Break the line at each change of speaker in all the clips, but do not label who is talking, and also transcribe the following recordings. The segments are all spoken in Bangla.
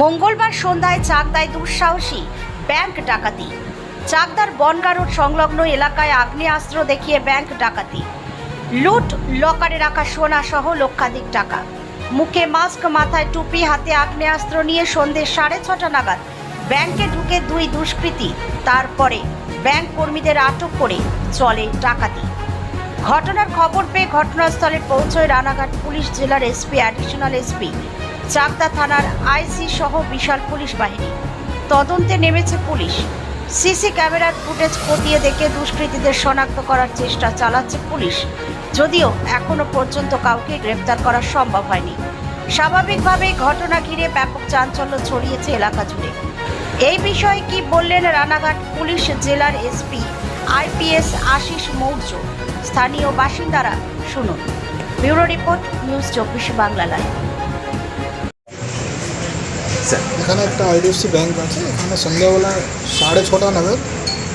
মঙ্গলবার সন্ধ্যায় চাকদায় দুঃসাহসী ব্যাংক ডাকাতি। চাকদার বনগা রোড সংলগ্ন এলাকায় আগ্নেয়াস্ত্র দেখিয়ে ব্যাংক ডাকাতি। লুট লকারে রাখা সোনা সহ লক্ষাধিক টাকা। মুখে মাস্ক, মাথায় টুপি, হাতে আগ্নেয়াস্ত্র নিয়ে সন্ধ্যে সাড়ে ছটা নাগাদ ব্যাংকে ঢুকে দুই দুষ্কৃতী, তারপরে ব্যাংক কর্মীদের আটক করে চলে ডাকাতি। ঘটনার খবর পেয়ে ঘটনাস্থলে পৌঁছয় রানাঘাট পুলিশ জেলার এসপি অ্যাডিশনাল এসপি চাকদা থানার আইসি সহ বিশাল পুলিশ বাহিনী। তদন্তে নেমেছে পুলিশ। সিসি ক্যামেরার ফুটেজ খতিয়ে দেখে দুষ্কৃতীদের শনাক্ত করার চেষ্টা চালাচ্ছে পুলিশ। যদিও এখনও পর্যন্ত কাউকে গ্রেপ্তার করা সম্ভব হয়নি। স্বাভাবিকভাবেই ঘটনা ঘিরে ব্যাপক চাঞ্চল্য ছড়িয়েছে এলাকা জুড়ে। এই বিষয়ে কি বললেন রানাঘাট পুলিশ জেলার এসপি আইপিএস আশিস মৌর্য। স্থানীয় বাসিন্দারা শুনুন। ব্যুরো রিপোর্ট, নিউজ চব্বিশ বাংলা লাইভ। আচ্ছা।
এখানে একটা আইডিএফসি ব্যাঙ্ক আছে। এখানে সন্ধ্যাবেলা সাড়ে ছটা নাগাদ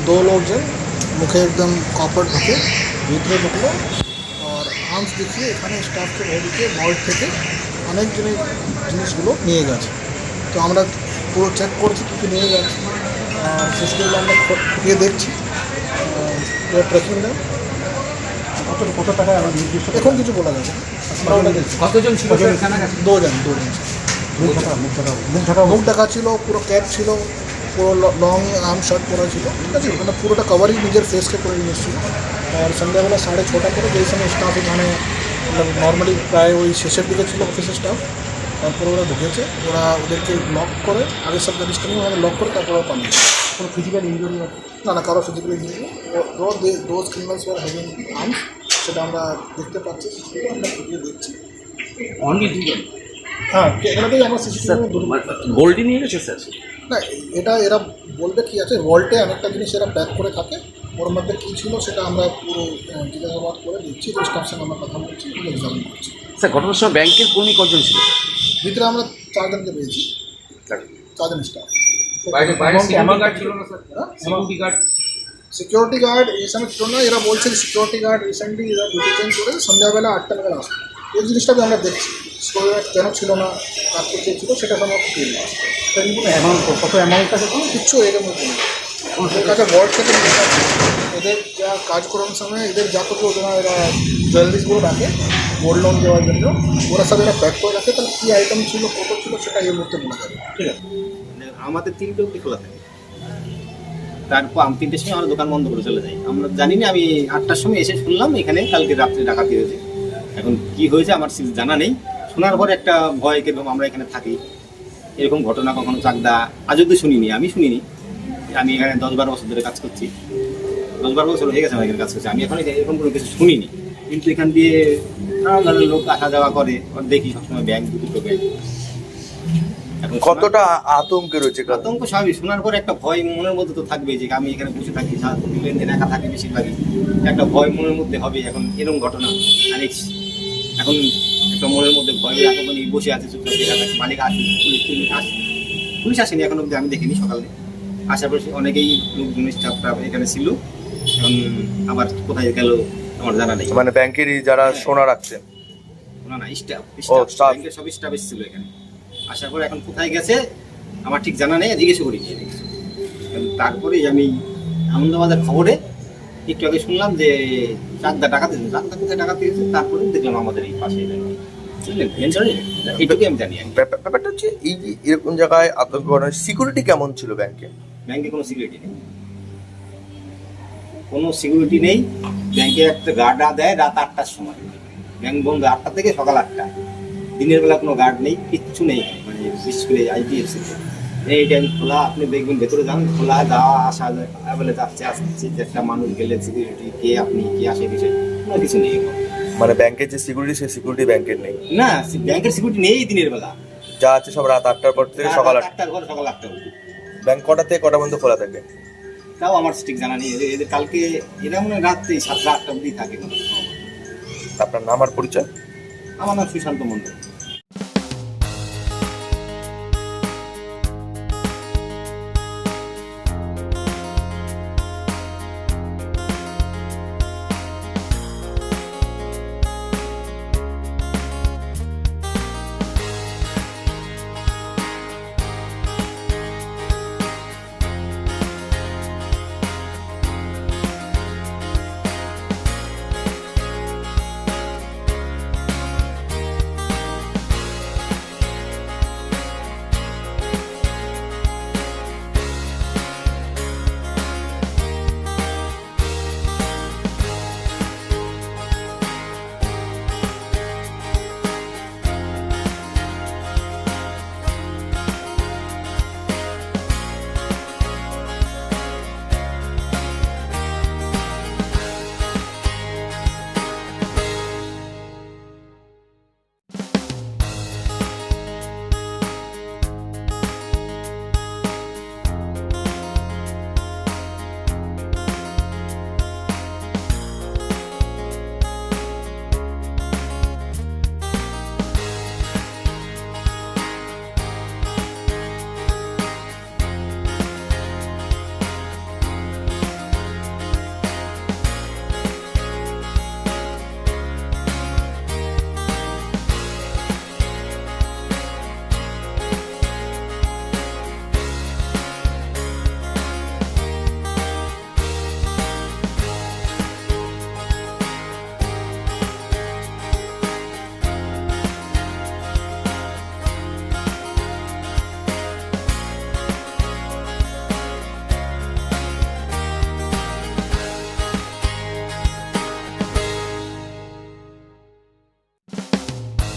দো লোকজন মুখে একদম কপার ঢুকে ভিতরে ঢুকলো আর আর্মস দেখিয়ে এখানে স্টাফকে ভয় দেখিয়ে থেকে অনেকজনের জিনিসগুলো নিয়ে গেছে। তো আমরা পুরো চেক করছি কী কী নিয়ে গেছে। আর সেগুলো আমরা খুঁটিয়ে দেখছি। পুরো ট্রেকিংটা
কত কত টাকা
এখন কিছু বলা যাবে
কতজন ছিল
দুজন দুজন।
মুখ ঢাকা
ছিল পুরো ক্যাপ ছিল পুরো লং আর্ম শার্ট পরা ছিল ঠিক আছে? মানে পুরোটা কভারই নিজের ফেসকে করে নিয়ে এসেছিল। আর সন্ধ্যাবেলা সাড়ে ছটা করে যেই সময় স্টাফ এখানে নর্মালি প্রায় ওই শেষের দিকে ছিল অফিসের স্টাফ তারপর ওরা ঢুকেছে। ওরা ওদেরকে লক করে আগে সব জিনিসটা নিয়ে ওখানে লক করে তারপর ওরা পালিয়ে
কোনো ফিজিক্যাল ইঞ্জুরি
না না কারও physically injury those criminals were having arms সেটা আমরা দেখতে পাচ্ছি সেটা আমরা দেখছি।
অনলি দুজন
হ্যাঁ এখানেতেই আমরা সিসিটিভি
গোল্ডি নিয়ে গেছে স্যার?
না এটা এরা বলবে কি আছে ভল্টে অনেকটা জিনিস এরা প্যাক করে থাকে ওর মধ্যে কী ছিল সেটা আমরা পুরো জিজ্ঞাসাবাদ করে দিচ্ছি তো স্টাফ সঙ্গে আমরা কথা বলছি এক্সামিন করছি।
স্যার ঘটনার সময় ব্যাংকের কর্মী কজন ছিল?
ভিতরে আমরা চারজনকে পেয়েছি। চারজন staff
security guard sir? Security guard
security guard এই সময় ছিল না এরা বলছে সিকিউরিটি গার্ড রিসেন্টলি এরা ডিউটি চেঞ্জ করে সন্ধ্যাবেলা আটটা নাগাদ আসবে। এই জিনিসটাকে আমরা দেখছি। গার্ড কেন ছিল না কাজ করতে ছিল, সেটা আমরা খুঁটিয়ে নিচ্ছি।
অ্যামাউন্ট কত অ্যামাউন্ট আছে কোনো
কিচ্ছু এরকম নেই। ওদের কাছে ওয়ার্ড থেকে এদের যা কাজ করানোর সময়, এদের যা কিছু ওরা এরা জুয়েলারিসগুলো রাখে গোল্ড লোন দেওয়ার জন্য। ওরা সব এরা প্যাক করে রাখে, তাহলে কী আইটেম ছিল, কত ছিল, সেটা এর মধ্যে বলা যাবে ঠিক আছে।
আমাদের তিনটে অব্দি খোলা থাকে। তারপর আমি তিনটের সময় আমরা দোকান বন্ধ করে চলে যাই। আমরা জানি না, আমি আটটার সময় এসে শুনলাম, এখানে কালকে রাত্রে ডাকাতি হয়েছে। এখন কি হয়েছে আমার জানা নেই। শোনার পরে একটা ভয় কীরকম আমরা এখানে থাকি। এরকম ঘটনা কখনো চাকদা আজ অব্দি শুনিনি আমি শুনিনি। আমি এখানে দশ বারো বছর ধরে কাজ করছি। দশ বারো বছর হয়ে গেছে আমার এখানে কাজ করছি। আমি এখন এরকম কোনো কিছু শুনিনি। কিন্তু এখান দিয়ে নানান ধরনের লোক আসা যাওয়া করে। আর দেখি সবসময় ব্যাংক দুটো এখন
কতটা আতঙ্কে রয়েছে
আতঙ্ক স্বাভাবিক। শোনার পরে একটা ভয় মনের মধ্যে তো থাকবে যে আমি এখানে বসে থাকি লেনদেন একা থাকি বেশিরভাগই। একটা ভয় মনের মধ্যে হবে এখন এরকম ঘটনা। অনেক এখন একটা মনের মধ্যে ভয় নিয়ে বসে আছে চুপচাপ দেখা মালিক আসে পুলিশ টুলিশ আসে পুলিশ আসেনি এখন অব্দি আমি দেখিনি সকালে। আসার পরে অনেকেই লোকজন স্টাফরা এখানে ছিল। এখন আবার কোথায় গেল আমার জানা নেই।
মানে ব্যাংকেরই যারা সোনা রাখছেন
না না স্টাফ
staff।
ব্যাংকের সব স্টাফ এসেছিল এখানে। আসার পরে এখন কোথায় গেছে আমার ঠিক জানা নেই জিজ্ঞেস করি। তারপরেই আমি আনন্দবাজার খবরে একটু আগে শুনলাম যে চাকদা টাকা দিয়েছে চাকদা কোথায় টাকা দিয়েছে? তারপরে দেখলাম আমাদের এই পাশে বুঝলেন? আমি জানি
ব্যাপার- ব্যাপারটা হচ্ছে এই যে এরকম জায়গায় আতঙ্ক সিকিউরিটি কেমন ছিল ব্যাংকে
ব্যাংকে কোনো সিকিউরিটি নেই। কোনো সিকিউরিটি নেই। ব্যাংকে একটা গার্ড দেয় রাত আটটার সময়। ব্যাংক বন্ধ আটটা থেকে সকাল আটটা দিনের বেলা কোনো গার্ড নেই কিচ্ছু নেই। মানে বিশেষ করে আইডিএফসি এই টাইম খোলা আপনি দেখবেন ভেতরে যান খোলা যাওয়া আসা বলে যাচ্ছে আসছে যে একটা মানুষ গেলে সিকিউরিটি কে আপনি কে আসে কিছু কোনো কিছু নেই।
মানে ব্যাংকের যে সিকিউরিটি সেই সিকিউরিটি ব্যাংকের নেই।
না ব্যাংকের সিকিউরিটি নেই দিনের বেলা।
যা আছে সব রাত আটটার পর থেকে সকাল আটটা
আটটার পর সকাল আটটা অবধি।
ব্যাংক কটা থেকে কটা পর্যন্ত খোলা থাকে?
তাও আমার ঠিক জানা নেই। এদের- কালকে এরা মনে রাত্রে সাতটা আটটা অবধি থাকে
আপনার নাম আর পরিচয়?
আমার নাম সুশান্ত মন্ডল